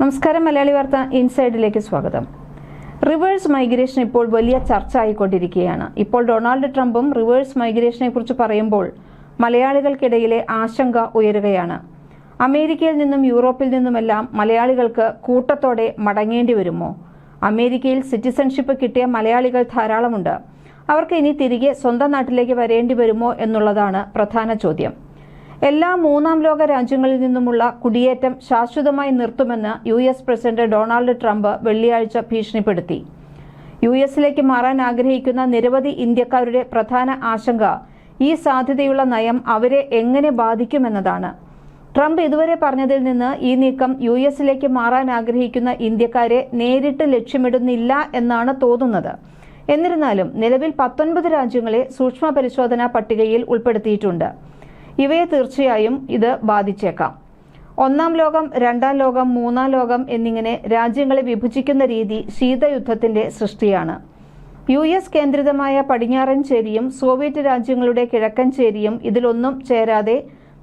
നമസ്കാരം മലയാളി വാർത്ത ഇൻസൈഡിലേക്ക് സ്വാഗതം. റിവേഴ്സ് മൈഗ്രേഷൻ ഇപ്പോൾ വലിയ ചർച്ച ആയിക്കൊണ്ടിരിക്കുകയാണ് ഇപ്പോൾ ഡൊണാൾഡ് ട്രംപും റിവേഴ്സ് മൈഗ്രേഷനെ കുറിച്ച് പറയുമ്പോൾ മലയാളികൾക്കിടയിലെ ആശങ്ക ഉയരുകയാണ്. അമേരിക്കയിൽ നിന്നും യൂറോപ്പിൽ നിന്നുമെല്ലാം മലയാളികൾക്ക് കൂട്ടത്തോടെ മടങ്ങേണ്ടി വരുമോ? അമേരിക്കയിൽ സിറ്റിസൺഷിപ്പ് കിട്ടിയ മലയാളികൾ ധാരാളമുണ്ട്. അവർക്ക് ഇനി തിരികെ സ്വന്തം നാട്ടിലേക്ക് വരേണ്ടി വരുമോ എന്നുള്ളതാണ് പ്രധാന ചോദ്യം. എല്ലാ മൂന്നാം ലോക രാജ്യങ്ങളിൽ നിന്നുമുള്ള കുടിയേറ്റം ശാശ്വതമായി നിർത്തുമെന്ന് U S president Donald Trump വെള്ളിയാഴ്ച ഭീഷണിപ്പെടുത്തി. യു എസിലേക്ക് മാറാൻ ആഗ്രഹിക്കുന്ന നിരവധി ഇന്ത്യക്കാരുടെ പ്രധാന ആശങ്ക ഈ സാധ്യതയുള്ള നയം അവരെ എങ്ങനെ ബാധിക്കുമെന്നതാണ്. ട്രംപ് ഇതുവരെ പറഞ്ഞതിൽ നിന്ന് ഈ നീക്കം യു എസിലേക്ക് മാറാൻ ആഗ്രഹിക്കുന്ന ഇന്ത്യക്കാരെ നേരിട്ട് ലക്ഷ്യമിടുന്നില്ല എന്നാണ് തോന്നുന്നത്. എന്നിരുന്നാലും നിലവിൽ പത്തൊൻപത് രാജ്യങ്ങളെ സൂക്ഷ്മ പരിശോധനാ പട്ടികയിൽ ഉൾപ്പെടുത്തിയിട്ടുണ്ട്. ഇവയെ തീർച്ചയായും ഇത് ബാധിച്ചേക്കാം. ഒന്നാം ലോകം രണ്ടാം ലോകം മൂന്നാം ലോകം എന്നിങ്ങനെ രാജ്യങ്ങളെ വിഭജിക്കുന്ന രീതി ശീതയുദ്ധത്തിന്റെ സൃഷ്ടിയാണ്. യു എസ് കേന്ദ്രിതമായ പടിഞ്ഞാറൻ ചേരിയും സോവിയറ്റ് രാജ്യങ്ങളുടെ കിഴക്കൻ ചേരിയും ഇതിലൊന്നും ചേരാതെ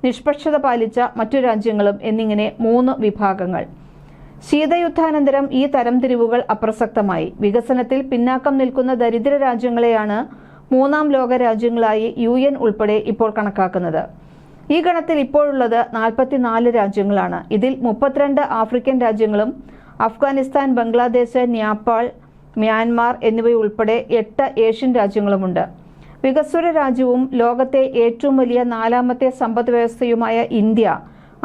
നിഷ്പക്ഷത പാലിച്ച മറ്റു രാജ്യങ്ങളും എന്നിങ്ങനെ മൂന്ന് വിഭാഗങ്ങൾ. ശീതയുദ്ധാനന്തരം ഈ തരംതിരിവുകൾ അപ്രസക്തമായി. വികസനത്തിൽ പിന്നാക്കം നിൽക്കുന്ന ദരിദ്ര രാജ്യങ്ങളെയാണ് മൂന്നാം ലോക രാജ്യങ്ങളായി യു എൻ ഉൾപ്പെടെ ഇപ്പോൾ കണക്കാക്കുന്നത്. ഈ ഗണത്തിൽ ഇപ്പോഴുള്ളത് നാൽപ്പത്തിനാല് രാജ്യങ്ങളാണ്. ഇതിൽ മുപ്പത്തിരണ്ട് ആഫ്രിക്കൻ രാജ്യങ്ങളും അഫ്ഗാനിസ്ഥാൻ ബംഗ്ലാദേശ് നേപ്പാൾ മ്യാൻമാർ എന്നിവയുൾപ്പെടെ എട്ട് ഏഷ്യൻ രാജ്യങ്ങളുമുണ്ട്. വികസ്വര രാജ്യവും ലോകത്തെ ഏറ്റവും വലിയ നാലാമത്തെ സമ്പദ് വ്യവസ്ഥയുമായ ഇന്ത്യ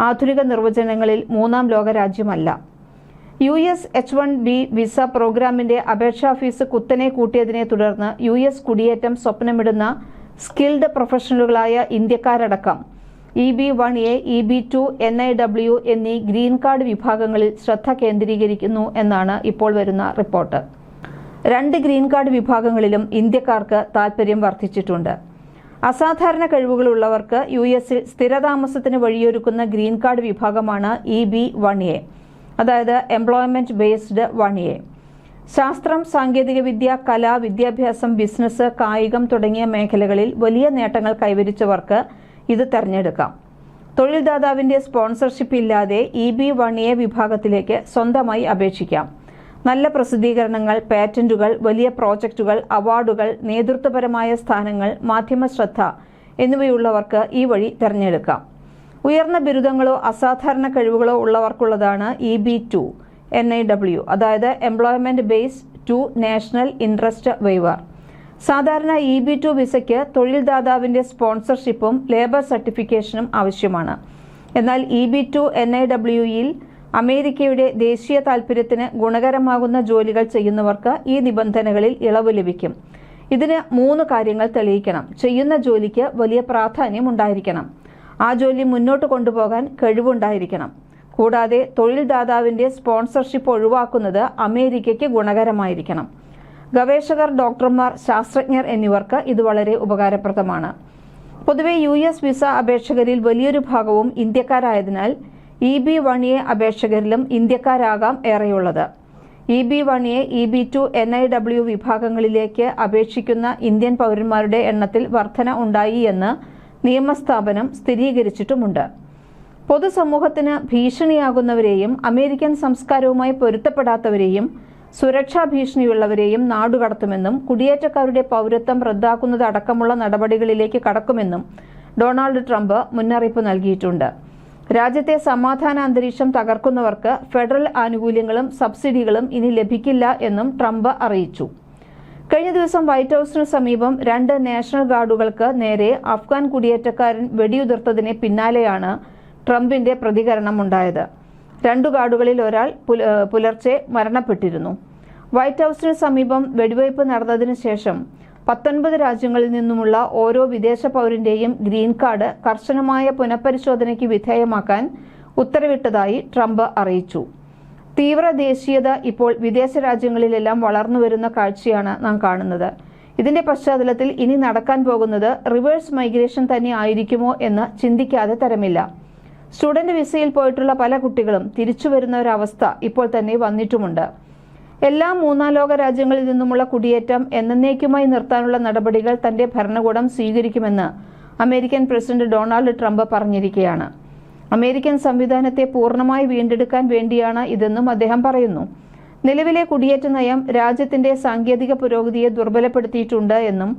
ആധുനിക നിർവചനങ്ങളിൽ മൂന്നാം ലോക രാജ്യമല്ല U S H one B visa പ്രോഗ്രാമിന്റെ അപേക്ഷാ ഫീസ് കുത്തനെ കൂട്ടിയതിനെ തുടർന്ന് യു എസ് കുടിയേറ്റം സ്വപ്നമിടുന്ന സ്കിൽഡ് പ്രൊഫഷണലുകളായ ഇന്ത്യക്കാരടക്കം. E B one A E B two N I W എന്നീ ഗ്രീൻ കാർഡ് വിഭാഗങ്ങളിൽ ശ്രദ്ധ കേന്ദ്രീകരിക്കുന്നു എന്നാണ് ഇപ്പോൾ വരുന്ന റിപ്പോർട്ട്. രണ്ട് ഗ്രീൻ കാർഡ് വിഭാഗങ്ങളിലും ഇന്ത്യക്കാർക്ക് താൽപര്യം വർദ്ധിച്ചിട്ടുണ്ട്. അസാധാരണ കഴിവുകളുള്ളവർക്ക് യു എസിൽ സ്ഥിരതാമസത്തിന് വഴിയൊരുക്കുന്ന ഗ്രീൻ കാർഡ് വിഭാഗമാണ് ഇ ബി വൺ എ. അതായത് എംപ്ലോയ്മെന്റ് ബേസ്ഡ് വൺ എ ശാസ്ത്രം സാങ്കേതികവിദ്യ കല വിദ്യാഭ്യാസം ബിസിനസ് കായികം തുടങ്ങിയ മേഖലകളിൽ വലിയ നേട്ടങ്ങൾ കൈവരിച്ചവർക്ക് ഇത് തെരഞ്ഞെടുക്കാം. തൊഴിൽദാതാവിന്റെ സ്പോൺസർഷിപ്പ് ഇല്ലാതെ ഇ ബി വൺ എ വിഭാഗത്തിലേക്ക് സ്വന്തമായി അപേക്ഷിക്കാം. നല്ല പ്രസിദ്ധീകരണങ്ങൾ പാറ്റന്റുകൾ വലിയ പ്രോജക്റ്റുകൾ അവാർഡുകൾ നേതൃത്വപരമായ സ്ഥാനങ്ങൾ മാധ്യമ ശ്രദ്ധ എന്നിവയുള്ളവർക്ക് ഈ വഴി തിരഞ്ഞെടുക്കാം. ഉയർന്ന ബിരുദങ്ങളോ അസാധാരണ കഴിവുകളോ ഉള്ളവർക്കുള്ളതാണ് E B two N I W അതായത് employment base two national interest waiver സാധാരണ ഇ ബി ടു വിസയ്ക്ക് തൊഴിൽദാതാവിന്റെ സ്പോൺസർഷിപ്പും ലേബർ സർട്ടിഫിക്കേഷനും ആവശ്യമാണ്. എന്നാൽ E B two N I ഡബ്ല്യുയിൽ അമേരിക്കയുടെ ദേശീയ താൽപര്യത്തിന് ഗുണകരമാകുന്ന ജോലികൾ ചെയ്യുന്നവർക്ക് ഈ നിബന്ധനകളിൽ ഇളവ് ലഭിക്കും. ഇതിന് മൂന്ന് കാര്യങ്ങൾ തെളിയിക്കണം. ചെയ്യുന്ന ജോലിക്ക് വലിയ പ്രാധാന്യം ഉണ്ടായിരിക്കണം. ആ ജോലി മുന്നോട്ട് കൊണ്ടുപോകാൻ കഴിവുണ്ടായിരിക്കണം. കൂടാതെ തൊഴിൽദാതാവിന്റെ സ്പോൺസർഷിപ്പ് ഒഴിവാക്കുന്നത് അമേരിക്കയ്ക്ക് ഗുണകരമായിരിക്കണം. ഗവേഷകർ ഡോക്ടർമാർ ശാസ്ത്രജ്ഞർ എന്നിവർക്ക് ഇത് വളരെ ഉപകാരപ്രദമാണ്. പൊതുവെ യു എസ് വിസ അപേക്ഷകരിൽ വലിയൊരു ഭാഗവും ഇന്ത്യക്കാരായതിനാൽ ഇ ബി വൺ എ അപേക്ഷകരിലും ഇന്ത്യക്കാരാകാം ഏറെയുള്ളത്. E B one A E B two N I W വിഭാഗങ്ങളിലേക്ക് അപേക്ഷിക്കുന്ന ഇന്ത്യൻ പൗരന്മാരുടെ എണ്ണത്തിൽ വർധന ഉണ്ടായി എന്ന് നിയമസ്ഥാപനം സ്ഥിരീകരിച്ചിട്ടുമുണ്ട്. പൊതുസമൂഹത്തിന് ഭീഷണിയാകുന്നവരെയും അമേരിക്കൻ സംസ്കാരവുമായി പൊരുത്തപ്പെടാത്തവരെയും സുരക്ഷാ ഭീഷണിയുള്ളവരെയും നാടുകടത്തുമെന്നും കുടിയേറ്റക്കാരുടെ പൗരത്വം റദ്ദാക്കുന്നത് അടക്കമുള്ള നടപടികളിലേക്ക് കടക്കുമെന്നും ഡൊണാൾഡ് ട്രംപ് മുന്നറിയിപ്പ് നൽകിയിട്ടുണ്ട്. രാജ്യത്തെ സമാധാന അന്തരീക്ഷം തകർക്കുന്നവർക്ക് ഫെഡറൽ ആനുകൂല്യങ്ങളും സബ്സിഡികളും ഇനി ലഭിക്കില്ല എന്നും ട്രംപ് അറിയിച്ചു. കഴിഞ്ഞ ദിവസം വൈറ്റ് ഹൌസിന് സമീപം രണ്ട് നാഷണൽ ഗാർഡുകൾക്ക് നേരെ അഫ്ഗാൻ കുടിയേറ്റക്കാരൻ വെടിയുതിർത്തതിന് പിന്നാലെയാണ് ട്രംപിന്റെ പ്രതികരണം പ്രതികരണമുണ്ടായത്. രണ്ടു ഗാർഡുകളിൽ ഒരാൾ പുലർച്ചെ മരണപ്പെട്ടിരുന്നു. വൈറ്റ് ഹൌസിന് സമീപം വെടിവയ്പ് നടന്നതിന് ശേഷം പത്തൊൻപത് രാജ്യങ്ങളിൽ നിന്നുമുള്ള ഓരോ വിദേശ പൗരന്റെയും ഗ്രീൻ കാർഡ് കർശനമായ പുനഃപരിശോധനയ്ക്ക് വിധേയമാക്കാൻ ഉത്തരവിട്ടതായി ട്രംപ് അറിയിച്ചു. തീവ്ര ദേശീയത ഇപ്പോൾ വിദേശ രാജ്യങ്ങളിലെല്ലാം വളർന്നു വരുന്ന കാഴ്ചയാണ് നാം കാണുന്നത്. ഇതിന്റെ പശ്ചാത്തലത്തിൽ ഇനി നടക്കാൻ പോകുന്നത് റിവേഴ്സ് മൈഗ്രേഷൻ തന്നെ ആയിരിക്കുമോ എന്ന് ചിന്തിക്കാതെ തരമില്ല. സ്റ്റുഡന്റ് വിസയിൽ പോയിട്ടുള്ള പല കുട്ടികളും തിരിച്ചു വരുന്ന ഒരവസ്ഥ ഇപ്പോൾ തന്നെ വന്നിട്ടുമുണ്ട്. എല്ലാ മൂന്നാം ലോക രാജ്യങ്ങളിൽ നിന്നുമുള്ള കുടിയേറ്റം എന്നേക്കുമായി നിർത്താനുള്ള നടപടികൾ തന്റെ ഭരണകൂടം സ്വീകരിക്കുമെന്ന് അമേരിക്കൻ പ്രസിഡന്റ് ഡൊണാൾഡ് ട്രംപ് പറഞ്ഞിരിക്കുകയാണ്. അമേരിക്കൻ സംവിധാനത്തെ പൂർണമായി വീണ്ടെടുക്കാൻ വേണ്ടിയാണ് ഇതെന്നും അദ്ദേഹം പറയുന്നു. നിലവിലെ കുടിയേറ്റ നയം രാജ്യത്തിന്റെ സാങ്കേതിക പുരോഗതിയെ ദുർബലപ്പെടുത്തിയിട്ടുണ്ട് എന്നും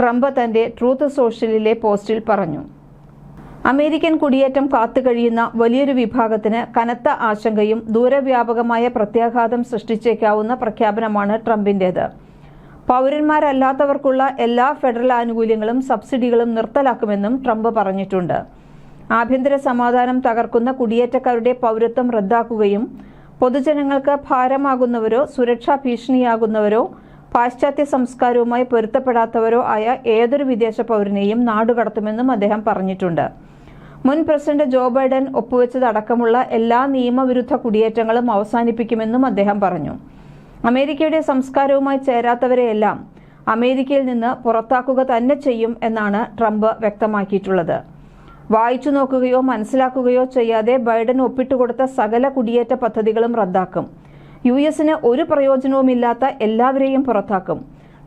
ട്രംപ് തന്റെ ട്രൂത്ത് സോഷ്യലിലെ പോസ്റ്റിൽ പറഞ്ഞു. അമേരിക്കൻ കുടിയേറ്റം കാത്തുകഴിയുന്ന വലിയൊരു വിഭാഗത്തിന് കനത്ത ആശങ്കയും ദൂരവ്യാപകമായ പ്രത്യാഘാതം സൃഷ്ടിച്ചേക്കാവുന്ന പ്രഖ്യാപനമാണ് ട്രംപിന്റേത്. പൗരന്മാരല്ലാത്തവർക്കുള്ള എല്ലാ ഫെഡറൽ ആനുകൂല്യങ്ങളും സബ്സിഡികളും നിർത്തലാക്കുമെന്നും ട്രംപ് പറഞ്ഞിട്ടുണ്ട്. ആഭ്യന്തര സമാധാനം തകർക്കുന്ന കുടിയേറ്റക്കാരുടെ പൗരത്വം റദ്ദാക്കുകയും പൊതുജനങ്ങൾക്ക് ഭാരമാകുന്നവരോ സുരക്ഷാ ഭീഷണിയാകുന്നവരോ പാശ്ചാത്യ സംസ്കാരവുമായി പൊരുത്തപ്പെടാത്തവരോ ആയ ഏതൊരു വിദേശ പൗരനെയും നാടുകടത്തുമെന്നും അദ്ദേഹം പറഞ്ഞിട്ടുണ്ട്. മുൻ പ്രസിഡന്റ് ജോ ബൈഡൻ ഒപ്പുവെച്ചതടക്കമുള്ള എല്ലാ നിയമവിരുദ്ധ കുടിയേറ്റങ്ങളും അവസാനിപ്പിക്കുമെന്നും അദ്ദേഹം പറഞ്ഞു. അമേരിക്കയുടെ സംസ്കാരവുമായി ചേരാത്തവരെയെല്ലാം അമേരിക്കയിൽ നിന്ന് പുറത്താക്കുക തന്നെ ചെയ്യും എന്നാണ് ട്രംപ് വ്യക്തമാക്കിയിട്ടുള്ളത്. വായിച്ചു നോക്കുകയോ മനസ്സിലാക്കുകയോ ചെയ്യാതെ ബൈഡൻ ഒപ്പിട്ടുകൊടുത്ത സകല കുടിയേറ്റ പദ്ധതികളും റദ്ദാക്കും. യു എസിന് ഒരു പ്രയോജനവുമില്ലാത്ത എല്ലാവരെയും പുറത്താക്കും.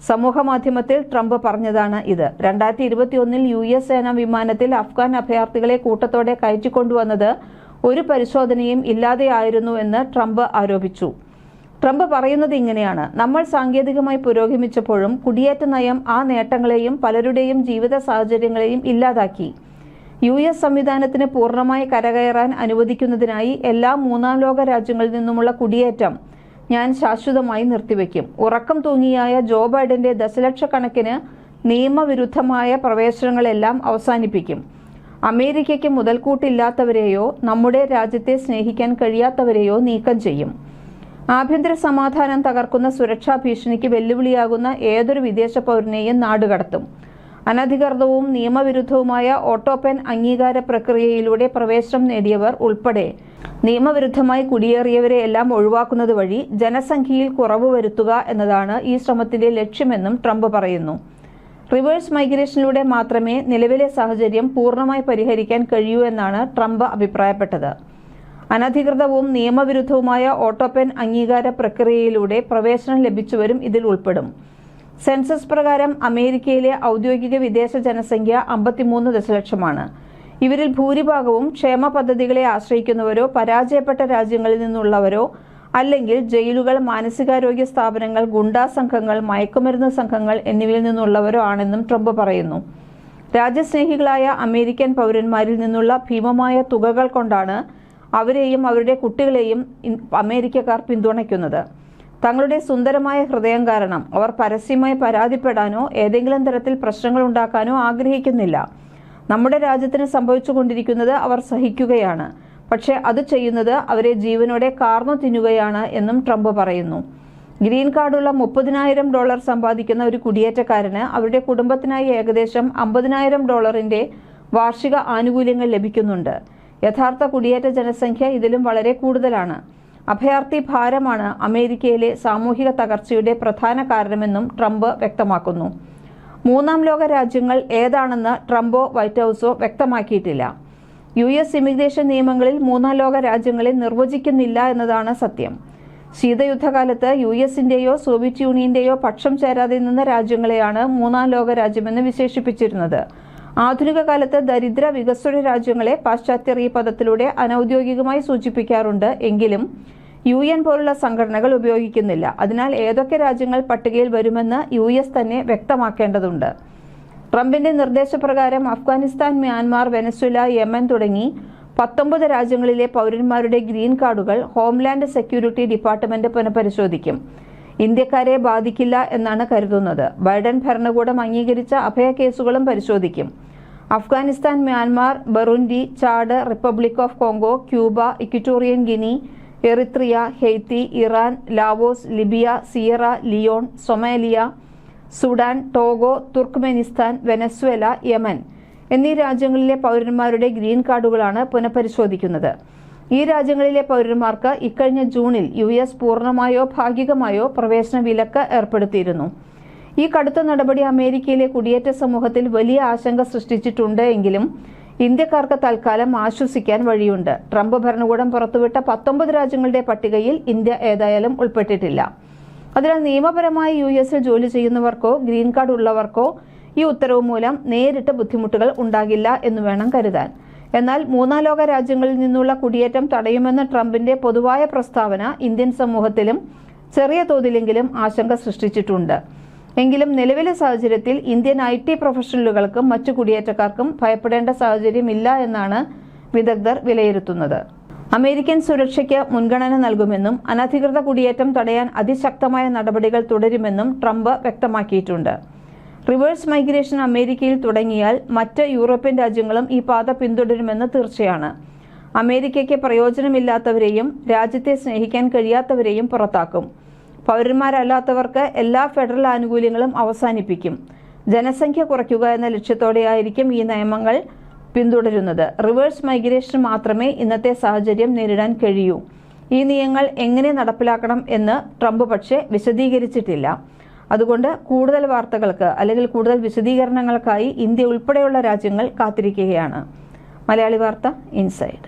സമൂഹ മാധ്യമത്തിൽ ട്രംപ് പറഞ്ഞതാണ് ഇത്. രണ്ടായിരത്തി ഇരുപത്തിയൊന്നിൽ യു എസ് സേന വിമാനത്തിൽ അഫ്ഗാൻ അഭയാർത്ഥികളെ കൂട്ടത്തോടെ കയറ്റിക്കൊണ്ടുവന്നത് ഒരു പരിശോധനയും ഇല്ലാതെയായിരുന്നു എന്ന് ട്രംപ് ആരോപിച്ചു. ട്രംപ് പറയുന്നത് ഇങ്ങനെയാണ്. നമ്മൾ സാങ്കേതികമായി പുരോഗമിച്ചപ്പോഴും കുടിയേറ്റ നയം ആ നേട്ടങ്ങളെയും പലരുടെയും ജീവിത സാഹചര്യങ്ങളെയും ഇല്ലാതാക്കി. യു എസ് സംവിധാനത്തിന് പൂർണമായി കരകയറാൻ അനുവദിക്കുന്നതിനായി എല്ലാ മൂന്നാം ലോക രാജ്യങ്ങളിൽ നിന്നുമുള്ള കുടിയേറ്റം ഞാൻ ശാശ്വതമായി നിർത്തിവെക്കും. ഉറക്കം തൂങ്ങിയായ ജോ ബൈഡന്റെ ദശലക്ഷക്കണക്കിന് നിയമവിരുദ്ധമായ പ്രവേശനങ്ങളെല്ലാം അവസാനിപ്പിക്കും. അമേരിക്കയ്ക്ക് മുതൽക്കൂട്ടില്ലാത്തവരെയോ നമ്മുടെ രാജ്യത്തെ സ്നേഹിക്കാൻ കഴിയാത്തവരെയോ നീക്കം ചെയ്യും. ആഭ്യന്തര സമാധാനം തകർക്കുന്ന സുരക്ഷാ ഭീഷണിക്ക് വെല്ലുവിളിയാകുന്ന ഏതൊരു വിദേശ പൗരനെയും നാടുകടത്തും. അനധികൃതവും നിയമവിരുദ്ധവുമായ ഓട്ടോപെൻ അംഗീകാര പ്രക്രിയയിലൂടെ പ്രവേശനം നേടിയവർ ഉൾപ്പെടെ നിയമവിരുദ്ധമായി കുടിയേറിയവരെ എല്ലാം ഒഴിവാക്കുന്നത് വഴി ജനസംഖ്യയിൽ കുറവ് വരുത്തുക എന്നതാണ് ഈ ശ്രമത്തിന്റെ ലക്ഷ്യമെന്നും ട്രംപ് പറയുന്നു. റിവേഴ്സ് മൈഗ്രേഷനിലൂടെ മാത്രമേ നിലവിലെ സാഹചര്യം പൂർണമായി പരിഹരിക്കാൻ കഴിയൂ എന്നാണ് ട്രംപ് അഭിപ്രായപ്പെട്ടത്. അനധികൃതവും നിയമവിരുദ്ധവുമായ ഓട്ടോപെൻ അംഗീകാര പ്രക്രിയയിലൂടെ പ്രവേശനം ലഭിച്ചവരും ഇതിൽ ഉൾപ്പെടും. സെൻസസ് പ്രകാരം അമേരിക്കയിലെ ഔദ്യോഗിക വിദേശ ജനസംഖ്യ അമ്പത്തിമൂന്ന് ദശലക്ഷമാണ്. ഇവരിൽ ഭൂരിഭാഗവും ക്ഷേമ പദ്ധതികളെ ആശ്രയിക്കുന്നവരോ പരാജയപ്പെട്ട രാജ്യങ്ങളിൽ നിന്നുള്ളവരോ അല്ലെങ്കിൽ ജയിലുകൾ മാനസികാരോഗ്യ സ്ഥാപനങ്ങൾ ഗുണ്ടാ സംഘങ്ങൾ മയക്കുമരുന്ന് സംഘങ്ങൾ എന്നിവയിൽ നിന്നുള്ളവരോ ആണെന്നും ട്രംപ് പറയുന്നു. രാജ്യസ്നേഹികളായ അമേരിക്കൻ പൗരന്മാരിൽ നിന്നുള്ള ഭീമമായ തുകകൾ കൊണ്ടാണ് അവരെയും അവരുടെ കുട്ടികളെയും അമേരിക്കക്കാർ പിന്തുണയ്ക്കുന്നത്. തങ്ങളുടെ സുന്ദരമായ ഹൃദയം കാരണം അവർ പരസ്യമായി പരാതിപ്പെടാനോ ഏതെങ്കിലും തരത്തിൽ പ്രശ്നങ്ങൾ ഉണ്ടാക്കാനോ ആഗ്രഹിക്കുന്നില്ല. നമ്മുടെ രാജ്യത്തിന് സംഭവിച്ചുകൊണ്ടിരിക്കുന്നത് അവർ സഹിക്കുകയാണ്. പക്ഷേ അത് ചെയ്യുന്നത് അവരെ ജീവനോടെ കാർന്നു തിന്നുകയാണ് എന്നും ട്രംപ് പറയുന്നു. ഗ്രീൻ കാർഡുള്ള മുപ്പതിനായിരം ഡോളർ സമ്പാദിക്കുന്ന ഒരു കുടിയേറ്റക്കാരന് അവരുടെ കുടുംബത്തിനായി ഏകദേശം അമ്പതിനായിരം ഡോളറിന്റെ വാർഷിക ആനുകൂല്യങ്ങൾ ലഭിക്കുന്നുണ്ട്. യഥാർത്ഥ കുടിയേറ്റ ജനസംഖ്യ ഇതിലും വളരെ കൂടുതലാണ്. അഭയാർത്ഥി ഭാരമാണ് അമേരിക്കയിലെ സാമൂഹിക തകർച്ചയുടെ പ്രധാന കാരണമെന്നും ട്രംപ് വ്യക്തമാക്കുന്നു. മൂന്നാം ലോക രാജ്യങ്ങൾ ഏതാണെന്ന് ട്രംപോ വൈറ്റ് ഹൗസോ വ്യക്തമാക്കിയിട്ടില്ല. യു എസ് ഇമിഗ്രേഷൻ നിയമങ്ങളിൽ മൂന്നാം ലോക രാജ്യങ്ങളെ നിർവചിക്കുന്നില്ല എന്നതാണ് സത്യം. ശീതയുദ്ധകാലത്ത് യു എസിന്റെയോ സോവിയറ്റ് യൂണിയന്റെയോ പക്ഷം ചേരാതെ നിന്ന രാജ്യങ്ങളെയാണ് മൂന്നാം ലോക രാജ്യമെന്ന് വിശേഷിപ്പിച്ചിരുന്നത്. ആധുനിക കാലത്ത് ദരിദ്ര വികസ്വര രാജ്യങ്ങളെ പാശ്ചാത്യ ഈ പദത്തിലൂടെ അനൌദ്യോഗികമായി സൂചിപ്പിക്കാറുണ്ട്. എങ്കിലും യു എൻ പോലുള്ള സംഘടനകൾ ഉപയോഗിക്കുന്നില്ല. അതിനാൽ ഏതൊക്കെ രാജ്യങ്ങൾ പട്ടികയിൽ വരുമെന്ന് യു എസ് തന്നെ വ്യക്തമാക്കേണ്ടതുണ്ട്. ട്രംപിന്റെ നിർദ്ദേശപ്രകാരം അഫ്ഗാനിസ്ഥാൻ മ്യാൻമാർ വെനസ്വല യമൻ തുടങ്ങി പത്തൊമ്പത് രാജ്യങ്ങളിലെ പൗരന്മാരുടെ ഗ്രീൻ കാർഡുകൾ ഹോംലാൻഡ് സെക്യൂരിറ്റി ഡിപ്പാർട്ട്മെന്റ് പുനഃപരിശോധിക്കും. ഇന്ത്യക്കാരെ ബാധിക്കില്ല എന്നാണ് കരുതുന്നത്. ബൈഡൻ ഭരണകൂടം അംഗീകരിച്ച അഭയ കേസുകളും പരിശോധിക്കും. Afghanistan Myanmar Burundi Chad Republic of Congo Cuba Equatorial Guinea Eritrea Haiti Iran Laos Libya Sierra Leone Somalia Sudan Togo Turkmenistan Venezuela Yemen എന്നീ രാജ്യങ്ങളിലെ പൗരന്മാരുടെ ഗ്രീൻ കാർഡുകളാണ് പുനഃപരിശോധിക്കുന്നത്. ഈ രാജ്യങ്ങളിലെ പൗരന്മാർക്ക് ഇക്കഴിഞ്ഞ ജൂണിൽ യു എസ് പൂർണമായോ ഭാഗികമായോ പ്രവേശന വിലക്ക് ഏർപ്പെടുത്തിയിരുന്നു. ഈ കടുത്ത നടപടി അമേരിക്കയിലെ കുടിയേറ്റ സമൂഹത്തിൽ വലിയ ആശങ്ക സൃഷ്ടിച്ചിട്ടുണ്ട് എങ്കിലും ഇന്ത്യക്കാർക്ക് തൽക്കാലം ആശ്വസിക്കാൻ വഴിയുണ്ട്. ട്രംപ് ഭരണകൂടം പുറത്തുവിട്ട പത്തൊമ്പത് രാജ്യങ്ങളുടെ പട്ടികയിൽ ഇന്ത്യ ഏതായാലും ഉൾപ്പെട്ടിട്ടില്ല. അതിനാൽ നിയമപരമായി യു എസിൽ ജോലി ചെയ്യുന്നവർക്കോ ഗ്രീൻ കാർഡ് ഉള്ളവർക്കോ ഈ ഉത്തരവ് മൂലം നേരിട്ട് ബുദ്ധിമുട്ടുകൾ ഉണ്ടാകില്ല എന്ന് വേണം കരുതാൻ. എന്നാൽ മൂന്നാം ലോക രാജ്യങ്ങളിൽ നിന്നുള്ള കുടിയേറ്റം തടയുമെന്ന ട്രംപിന്റെ പൊതുവായ പ്രസ്താവന ഇന്ത്യൻ സമൂഹത്തിലും ചെറിയ തോതിലെങ്കിലും ആശങ്ക സൃഷ്ടിച്ചിട്ടുണ്ട്. എങ്കിലും നിലവിലെ സാഹചര്യത്തിൽ ഇന്ത്യൻ ഐ ടി പ്രൊഫഷണലുകൾക്കും മറ്റു കുടിയേറ്റക്കാർക്കും ഭയപ്പെടേണ്ട സാഹചര്യമില്ല എന്നാണ് വിദഗ്ധർ വിലയിരുത്തുന്നത്. അമേരിക്കൻ സുരക്ഷയ്ക്ക് മുൻഗണന നൽകുമെന്നും അനധികൃത കുടിയേറ്റം തടയാൻ അതിശക്തമായ നടപടികൾ തുടരുമെന്നും ട്രംപ് വ്യക്തമാക്കിയിട്ടുണ്ട്. റിവേഴ്സ് മൈഗ്രേഷൻ അമേരിക്കയിൽ തുടങ്ങിയാൽ മറ്റ് യൂറോപ്യൻ രാജ്യങ്ങളും ഈ പാത പിന്തുടരുമെന്ന് തീർച്ചയാണ്. അമേരിക്കയ്ക്ക് പ്രയോജനമില്ലാത്തവരെയും രാജ്യത്തെ സ്നേഹിക്കാൻ കഴിയാത്തവരെയും പുറത്താക്കും. പൗരന്മാരല്ലാത്തവർക്ക് എല്ലാ ഫെഡറൽ ആനുകൂല്യങ്ങളും അവസാനിപ്പിക്കും. ജനസംഖ്യ കുറയ്ക്കുക എന്ന ലക്ഷ്യത്തോടെയായിരിക്കും ഈ നിയമങ്ങൾ പിന്തുടരുന്നത്. റിവേഴ്സ് മൈഗ്രേഷൻ മാത്രമേ ഇന്നത്തെ സാഹചര്യം നേരിടാൻ കഴിയൂ. ഈ നിയമങ്ങൾ എങ്ങനെ നടപ്പിലാക്കണം എന്ന് ട്രംപ് പക്ഷേ വിശദീകരിച്ചിട്ടില്ല. അതുകൊണ്ട് കൂടുതൽ വാർത്തകൾക്ക് അല്ലെങ്കിൽ കൂടുതൽ വിശദീകരണങ്ങൾക്കായി ഇന്ത്യ ഉൾപ്പെടെയുള്ള രാജ്യങ്ങൾ കാത്തിരിക്കുകയാണ്. മലയാളി വാർത്ത ഇൻസൈഡ്